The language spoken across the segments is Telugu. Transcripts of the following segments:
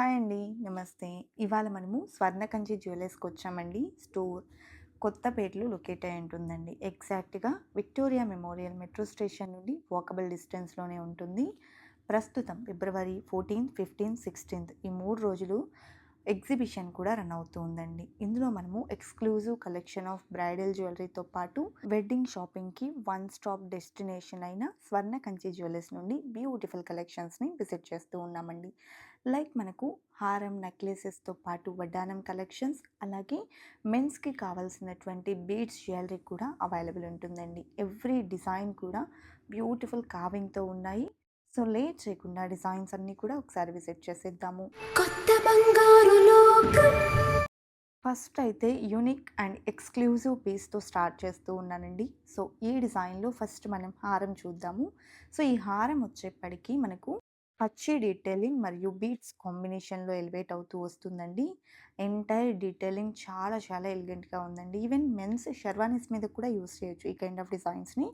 హాయ్ అండి. నమస్తే. ఇవాళ మనము స్వర్ణకంచి జ్యువెలర్స్‌కి వచ్చామండి. స్టోర్ కొత్తపేటలో లొకేట్ అయి ఉంటుందండి. ఎగ్జాక్ట్‌గా విక్టోరియా మెమోరియల్ మెట్రో స్టేషన్ నుండి వాకబుల్ డిస్టెన్స్‌లోనే ఉంటుంది. ప్రస్తుతం ఫిబ్రవరి 14, 15, 16 ఈ మూడు రోజులు ఎగ్జిబిషన్ కూడా రన్ అవుతూ ఉందండి. ఇందులో మనము ఎక్స్‌క్లూజివ్ కలెక్షన్ ఆఫ్ బ్రైడల్ జ్యువెలరీతో పాటు వెడ్డింగ్ షాపింగ్‌కి వన్ స్టాప్ డెస్టినేషన్ అయిన స్వర్ణకంచి జ్యువెలర్స్ నుండి బ్యూటిఫుల్ కలెక్షన్స్‌ని విజిట్ చేస్తూ ఉన్నామండి. లైక్ మనకు హారం, నెక్లెసెస్‌తో పాటు వడ్డానం కలెక్షన్స్ అలాగే మెన్స్‌కి కావాల్సినటువంటి బీడ్స్ జ్యువెలరీ కూడా అవైలబుల్ ఉంటుందండి. ఎవ్రీ డిజైన్ కూడా బ్యూటిఫుల్ కార్వింగ్‌తో ఉన్నాయి. సో లేట్ చేయకుండా డిజైన్స్ అన్నీ కూడా ఒకసారి విజిట్ చేసేద్దాము. కొత్త బంగారు లోకం ఫస్ట్ అయితే యూనిక్ అండ్ ఎక్స్‌క్లూజివ్ పీస్‌తో స్టార్ట్ చేస్తూ ఉన్నానండి. సో ఈ డిజైన్‌లో ఫస్ట్ మనం హారం చూద్దాము. సో ఈ హారం వచ్చేప్పటికి మనకు పచ్చి డీటెయిలింగ్ మరియు బీట్స్ కాంబినేషన్‌లో ఎలివేట్ అవుతూ వస్తుందండి. ఎంటైర్ డీటెయిలింగ్ చాలా చాలా ఎలిగెంట్‌గా ఉందండి. ఈవెన్ మెన్స్ షర్వానీస్ మీద కూడా యూస్ చేయొచ్చు ఈ కైండ్ ఆఫ్ డిజైన్స్‌ని.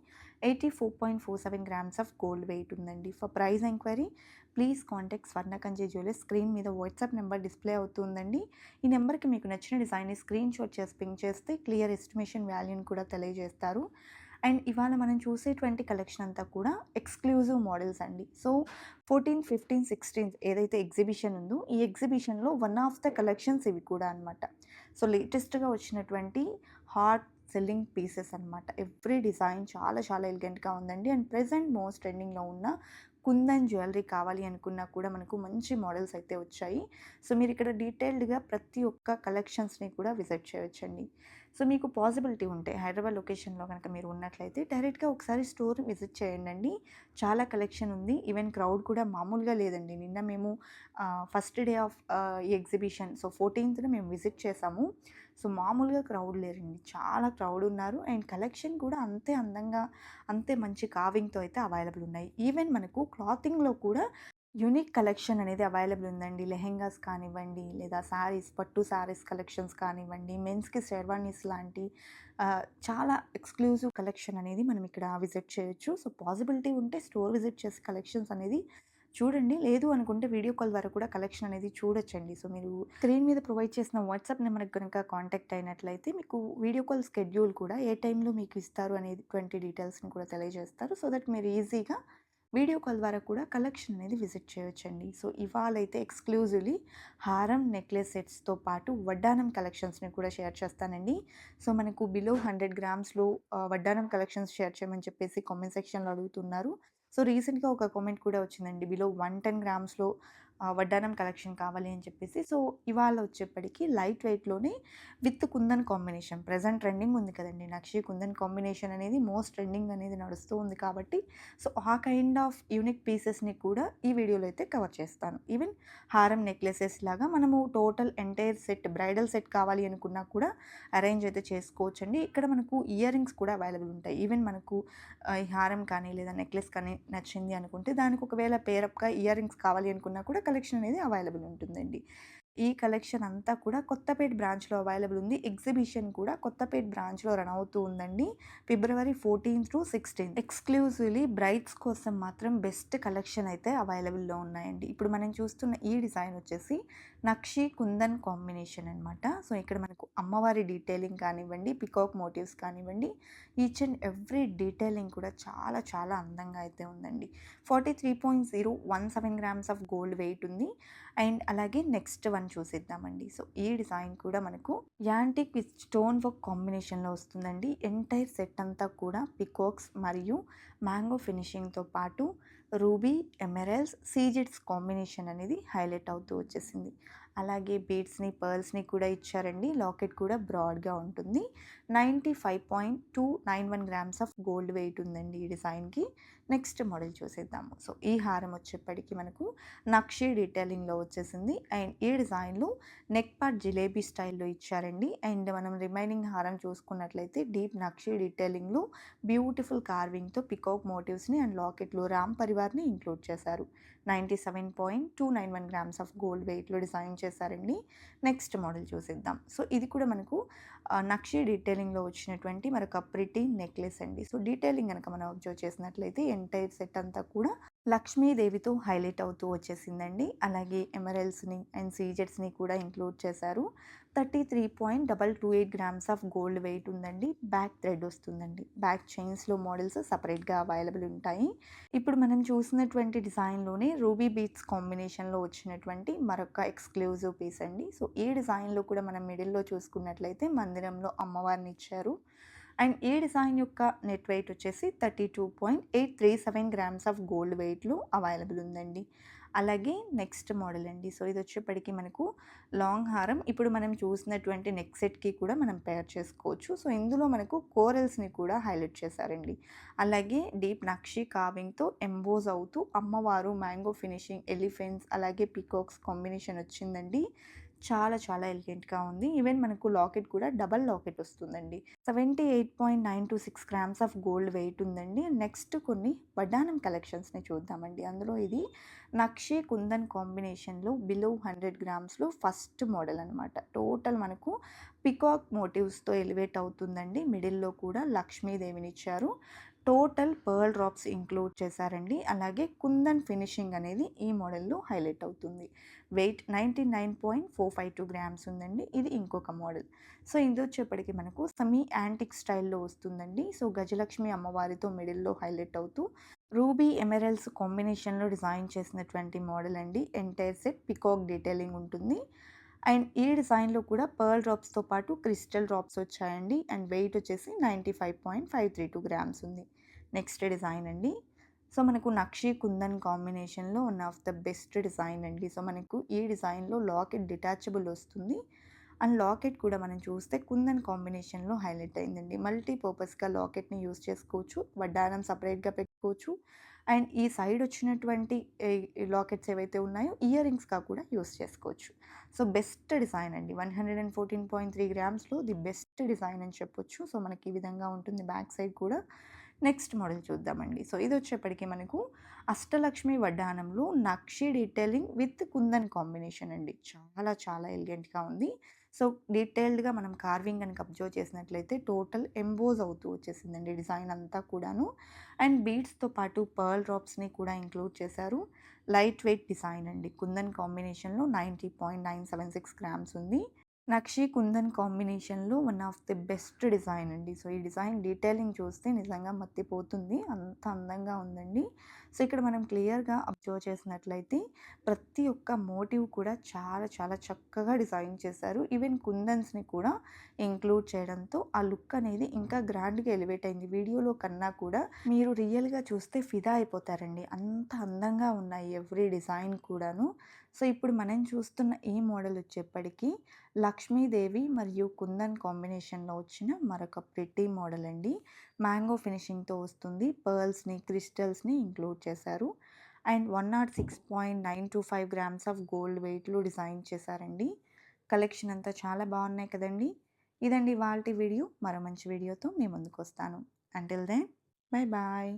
84.47 గ్రామ్స్ ఆఫ్ గోల్డ్ వెయిట్ ఉందండి. For price enquiry please contact Swarnakanchi jewellers screen మీద వాట్సాప్ నెంబర్ డిస్‌ప్లే అవుతుందండి. ఈ నెంబర్‌కి మీకు నచ్చిన డిజైన్‌ని స్క్రీన్ షాట్ చేసి పింక్ చేస్తే క్లియర్ ఎస్టిమేషన్ వాల్యూని కూడా తెలియజేస్తారు. అండ్ ఇవాళ మనం చూసేటువంటి కలెక్షన్ అంతా కూడా ఎక్స్‌క్లూజివ్ మోడల్స్ అండి. సో 14, 15, 16 ఏదైతే ఎగ్జిబిషన్ ఉందో ఈ ఎగ్జిబిషన్‌లో వన్ ఆఫ్ ద కలెక్షన్స్ ఇవి కూడా అనమాట. సో లేటెస్ట్‌గా వచ్చినటువంటి హాట్ సెల్లింగ్ పీసెస్ అనమాట. ఎవ్రీ డిజైన్ చాలా చాలా ఎలిగెంట్‌గా ఉందండి. అండ్ ప్రెజెంట్ మోస్ట్ ట్రెండింగ్‌లో ఉన్న కుందన్ జ్యువెలరీ కావాలి అనుకున్నా కూడా మనకు మంచి మోడల్స్ అయితే వచ్చాయి. సో మీరు ఇక్కడ డీటెయిల్డ్‌గా ప్రతి ఒక్క కలెక్షన్స్‌ని కూడా విజిట్ చేయొచ్చండి. సో మీకు పాసిబిలిటీ ఉంటే హైదరాబాద్ లొకేషన్‌లో కనుక మీరు ఉన్నట్లయితే డైరెక్ట్‌గా ఒకసారి స్టోర్ విజిట్ చేయండండి. చాలా కలెక్షన్ ఉంది. ఈవెన్ క్రౌడ్ కూడా మామూలుగా లేదండి. నిన్న మేము ఫస్ట్ డే ఆఫ్ ఈ ఎగ్జిబిషన్ సో 14థ్‌న మేము విజిట్ చేసాము. సో మామూలుగా క్రౌడ్ లేరండి. చాలా క్రౌడ్ ఉన్నారు. అండ్ కలెక్షన్ కూడా అంతే అందంగా, అంతే మంచి కావింగ్తో అయితే అవైలబుల్ ఉన్నాయి. ఈవెన్ మనకు క్లాతింగ్‌లో కూడా యూనిక్ కలెక్షన్ అనేది అవైలబుల్ ఉందండి. లెహెంగాస్ కానివ్వండి, లేదా శారీస్, పట్టు శారీస్ కలెక్షన్స్ కానివ్వండి, మెన్స్‌కి షెర్వానీస్ లాంటి చాలా ఎక్స్‌క్లూజివ్ కలెక్షన్ అనేది మనం ఇక్కడ విజిట్ చేయొచ్చు. సో పాసిబిలిటీ ఉంటే స్టోర్ విజిట్ చేసే కలెక్షన్స్ అనేది చూడండి. లేదు అనుకుంటే వీడియో కాల్ ద్వారా కూడా కలెక్షన్ అనేది చూడొచ్చండి. సో మీరు స్క్రీన్ మీద ప్రొవైడ్ చేసిన వాట్సాప్ నెంబర్‌కి గనక కాంటాక్ట్ అయినట్లయితే మీకు వీడియో కాల్ స్కెడ్యూల్ కూడా ఏ టైంలో మీకు ఇస్తారు అనేటువంటి డీటెయిల్స్‌ని కూడా తెలియజేస్తారు. సో దట్ మీరు ఈజీగా వీడియో కాల్ ద్వారా కూడా కలెక్షన్ అనేది విజిట్ చేయొచ్చండి. సో ఇవాళైతే ఎక్స్‌క్లూజివ్‌లీ హారం, నెక్లెస్ సెట్స్‌తో పాటు వడ్డానం కలెక్షన్స్‌ని కూడా షేర్ చేస్తానండి. సో మనకు బిలో 100 గ్రామ్స్‌లో వడ్డానం కలెక్షన్స్ షేర్ చేయమని చెప్పేసి కామెంట్ సెక్షన్‌లో అడుగుతున్నారు. సో రీసెంట్‌గా ఒక కామెంట్ కూడా వచ్చిందండి. బిలో 110 గ్రామ్స్‌లో వడ్డానం కలెక్షన్ కావాలి అని చెప్పేసి. సో ఇవాళ వచ్చేప్పటికి light వెయిట్‌లోనే with kundan combination present trending ఉంది కదండి నక్షి కుందన్ కాంబినేషన్ అనేది మోస్ట్ ట్రెండింగ్ అనేది నడుస్తూ ఉంది కాబట్టి సో ఆ కైండ్ ఆఫ్ యూనిక్ పీసెస్‌ని కూడా ఈ వీడియోలో అయితే కవర్ చేస్తాను. ఈవెన్ హారం, నెక్లెసెస్ లాగా మనము total entire set bridal set కావాలి అనుకున్నా కూడా అరేంజ్ అయితే చేసుకోవచ్చండి. ఇక్కడ మనకు ఇయర్ రింగ్స్ కూడా అవైలబుల్ ఉంటాయి. ఈవెన్ మనకు ఈ హారం కానీ లేదా నెక్లెస్ కానీ నచ్చింది అనుకుంటే దానికి ఒకవేళ పేరప్‌గా ఇయర్ రింగ్స్ కావాలి అనుకున్నా కూడా కలెక్షన్ అనేది అవైలబుల్ ఉంటుందండి. ఈ కలెక్షన్ అంతా కూడా కొత్తపేట బ్రాంచ్‌లో అవైలబుల్ ఉంది. ఎగ్జిబిషన్ కూడా కొత్తపేట బ్రాంచ్‌లో రన్ అవుతూ ఉందండి. ఫిబ్రవరి 14-16 ఎక్స్‌క్లూజివ్‌లీ బ్రైడ్స్ కోసం మాత్రం బెస్ట్ కలెక్షన్ అయితే అవైలబుల్‌లో ఉన్నాయండి. ఇప్పుడు మనం చూస్తున్న ఈ డిజైన్ వచ్చేసి నక్షి కుందన్ కాంబినేషన్ అనమాట. సో ఇక్కడ మనకు అమ్మవారి డీటెయిలింగ్ కానివ్వండి, పికాక్ మోటివ్స్ కానివ్వండి, ఈచ్ అండ్ ఎవ్రీ డీటెయిలింగ్ కూడా చాలా చాలా అందంగా అయితే ఉందండి. 43.017 గ్రామ్స్ ఆఫ్ గోల్డ్ వెయిట్ ఉంది. అండ్ అలాగే నెక్స్ట్ వన్ చూసేద్దామండి. సో ఈ డిజైన్ కూడా మనకు యాంటిక్ విత్ స్టోన్ వర్క్ కాంబినేషన్‌లో వస్తుందండి. ఎంటైర్ సెట్ అంతా కూడా పికాక్స్ మరియు మ్యాంగో ఫినిషింగ్‌తో పాటు రూబీ, ఎమెరల్స్ సీజెడ్స్ కాంబినేషన్ అనేది హైలైట్ అవుతూ వచ్చేసింది. అలాగే బీడ్స్‌ని, పర్ల్స్‌ని కూడా ఇచ్చారండి. లాకెట్ కూడా బ్రాడ్‌గా ఉంటుంది. 95.291 గ్రామ్స్ ఆఫ్ గోల్డ్ వెయిట్ ఉందండి ఈ డిజైన్‌కి. నెక్స్ట్ మోడల్ చూసేద్దాము. సో ఈ హారం వచ్చేప్పటికి మనకు నక్షి డీటెయిలింగ్‌లో వచ్చేసింది. అండ్ ఈ డిజైన్‌లో నెక్ పార్ట్ జిలేబీ స్టైల్‌లో ఇచ్చారండి. అండ్ మనం రిమైనింగ్ హారం చూసుకున్నట్లయితే డీప్ నక్షి డీటెయిలింగ్‌లో బ్యూటిఫుల్ కార్వింగ్‌తో పికాక్ మోటివ్స్‌ని అండ్ లాకెట్‌లో రామ్ పరివార్‌ని ఇంక్లూడ్ చేశారు. 97.291 గ్రామ్స్ ఆఫ్ గోల్డ్ వెయిట్‌లో డిజైన్ చేశారండి. నెక్స్ట్ మోడల్ చూసిద్దాం సో ఇది కూడా మనకు నక్షి డీటెయిలింగ్‌లో వచ్చినటువంటి మరొక ప్రిటీ నెక్లెస్ అండి. సో డీటెయిలింగ్ కనుక మనం అబ్జర్వ్ చేసినట్లయితే ఎంటైర్ సెట్ అంతా కూడా లక్ష్మీదేవితో హైలైట్ అవుతూ వచ్చేసిందండి. అలాగే ఎమరల్స్ని అండ్ సీజెట్స్ని కూడా ఇంక్లూడ్ చేశారు. 33.228 గ్రామ్స్ ఆఫ్ గోల్డ్ వెయిట్ ఉందండి. బ్యాక్ థ్రెడ్ వస్తుందండి. బ్యాక్ చైన్స్‌లో మోడల్స్ సపరేట్గా అవైలబుల్ ఉంటాయి. ఇప్పుడు మనం చూసినటువంటి డిజైన్‌లోనే రూబీ బీట్స్ కాంబినేషన్‌లో వచ్చినటువంటి మరొక ఎక్స్‌క్లూజివ్ పీస్ అండి. సో, ఈ డిజైన్‌లో కూడా మనం మిడిల్‌లో చూసుకున్నట్లయితే మందిరంలో అమ్మవారిని ఇచ్చారు. అండ్ ఈ డిజైన్ యొక్క నెట్ వెయిట్ వచ్చేసి 32.837 గ్రామ్స్ ఆఫ్ గోల్డ్ వెయిట్లు అవైలబుల్ ఉందండి. అలాగే నెక్స్ట్ మోడల్ అండి. సో, ఇది వచ్చేప్పటికి మనకు లాంగ్ హారం. ఇప్పుడు మనం చూసినటువంటి నెక్ సెట్‌కి కూడా మనం పేర్ చేసుకోవచ్చు. సో, ఇందులో మనకు కోరల్స్‌ని కూడా హైలైట్ చేశారండి. అలాగే డీప్ నక్షి కావింగ్తో ఎంబోజ్ అవుతూ అమ్మవారు మ్యాంగో ఫినిషింగ్, ఎలిఫెంట్స్ అలాగే పీకాక్స్ కాంబినేషన్ వచ్చిందండి. చాలా చాలా ఎలిగెంట్‌గా ఉంది. ఈవెన్ మనకు లాకెట్ కూడా డబల్ లాకెట్ వస్తుందండి. 78.926 గ్రామ్స్ ఆఫ్ గోల్డ్ వెయిట్ ఉందండి. నెక్స్ట్ కొన్ని బడ్డానం కలెక్షన్స్‌ని చూద్దామండి. అందులో ఇది నక్షే కుందన్ కాంబినేషన్‌లో బిలో 100 గ్రామ్స్‌లో ఫస్ట్ మోడల్ అనమాట. టోటల్ మనకు పీకాక్ మోటివ్స్‌తో ఎలివేట్ అవుతుందండి. మిడిల్‌లో కూడా లక్ష్మీదేవిని ఇచ్చారు టోటల్ పర్ల్ డ్రాప్స్ ఇంక్లూడ్ చేశారండి. అలాగే కుందన్ ఫినిషింగ్ అనేది ఈ మోడల్‌లో హైలైట్ అవుతుంది. వెయిట్ 99.452 గ్రామ్స్ ఉందండి. ఇది ఇంకొక మోడల్. సో, ఇదొచ్చేప్పటికి మనకు సెమీ యాంటిక్ స్టైల్‌లో వస్తుందండి. సో, గజలక్ష్మి అమ్మవారితో మిడిల్‌లో హైలైట్ అవుతూ రూబీ ఎమెరల్స్ కాంబినేషన్‌లో డిజైన్ చేసినటువంటి మోడల్ అండి. ఎంటైర్ సెట్ పీకాక్ డీటెయిలింగ్ ఉంటుంది. అండ్ ఈ డిజైన్‌లో కూడా పర్ల్ డ్రాప్స్‌తో పాటు క్రిస్టల్ డ్రాప్స్ వచ్చాయండి. అండ్ వెయిట్ వచ్చేసి 95.532 గ్రామ్స్ ఉంది. నెక్స్ట్ డిజైన్ అండి. సో, మనకు నక్షి, కుందన్ కాంబినేషన్‌లో one of the best design అండి. సో, మనకు ఈ డిజైన్‌లో లాకెట్ డిటాచబుల్ వస్తుంది. అండ్ లాకెట్ కూడా మనం చూస్తే కుందన్ కాంబినేషన్‌లో హైలైట్ అయిందండి. మల్టీ పర్పస్‌గా లాకెట్‌ని యూజ్ చేసుకోవచ్చు. వడ్డానం సపరేట్గా పెట్టుకోవచ్చు. అండ్ ఈ సైడ్ వచ్చినటువంటి లాకెట్స్ ఏవైతే ఉన్నాయో ఇయర్ రింగ్స్‌గా కూడా యూస్ చేసుకోవచ్చు. సో, బెస్ట్ డిజైన్ అండి. 114.3 గ్రామ్స్‌లో ది బెస్ట్ డిజైన్ అని చెప్పొచ్చు. సో, మనకి ఈ విధంగా ఉంటుంది బ్యాక్ సైడ్ కూడా. నెక్స్ట్ మోడల్ చూద్దామండి. సో, ఇది వచ్చేప్పటికీ మనకు Ashtalakshmi వడ్డానంలో nakshi detailing with kundan combination అండి. చాలా చాలా ఎలిగెంట్‌గా ఉంది. సో, డీటెయిల్డ్‌గా మనం కార్వింగ్ కనుక అబ్జర్వ్ చేసినట్లయితే టోటల్ ఎంబోజ్ అవుతూ వచ్చేసిందండి డిజైన్ అంతా కూడాను. అండ్ బీడ్స్‌తో పాటు పర్ల్ డ్రాప్స్‌ని కూడా ఇంక్లూడ్ చేశారు. లైట్ వెయిట్ డిజైన్ అండి. కుందన్ కాంబినేషన్‌లో 90.976 గ్రామ్స్ ఉంది. నక్షి, కుందన్ కాంబినేషన్‌లో one of the best design అండి. సో, ఈ డిజైన్ డీటెయిలింగ్ చూస్తే నిజంగా మత్తిపోతుంది. అంత అందంగా ఉందండి. సో, ఇక్కడ మనం క్లియర్‌గా అబ్జర్వ్ చేసినట్లయితే ప్రతి ఒక్క మోటివ్ కూడా చాలా చాలా చక్కగా డిజైన్ చేశారు. ఈవెన్ కుందన్స్‌ని కూడా ఇంక్లూడ్ చేయడంతో ఆ లుక్ అనేది ఇంకా గ్రాండ్‌గా ఎలివేట్ అయింది. వీడియోలో కన్నా కూడా మీరు రియల్‌గా చూస్తే ఫిదా అయిపోతారండి. అంత అందంగా ఉన్నాయి ఎవ్రీ డిజైన్ కూడాను. సో, ఇప్పుడు మనం చూస్తున్న ఈ మోడల్ వచ్చేప్పటికీ లక్ష్మీదేవి మరియు కుందన్ కాంబినేషన్‌లో వచ్చిన మరొక ప్రిటీ మోడల్ అండి. మ్యాంగో ఫినిషింగ్‌తో వస్తుంది. పర్ల్స్‌ని, క్రిస్టల్స్‌ని ఇంక్లూడ్ చేశారు. అండ్ 106.925 గ్రామ్స్ ఆఫ్ గోల్డ్ వెయిట్లు డిజైన్ చేశారండి. కలెక్షన్ అంతా చాలా బాగున్నాయి కదండీ! ఇదండి వాళ్ళ వీడియో. మరో మంచి వీడియోతో మీ ముందుకొస్తాను. Until then bye bye.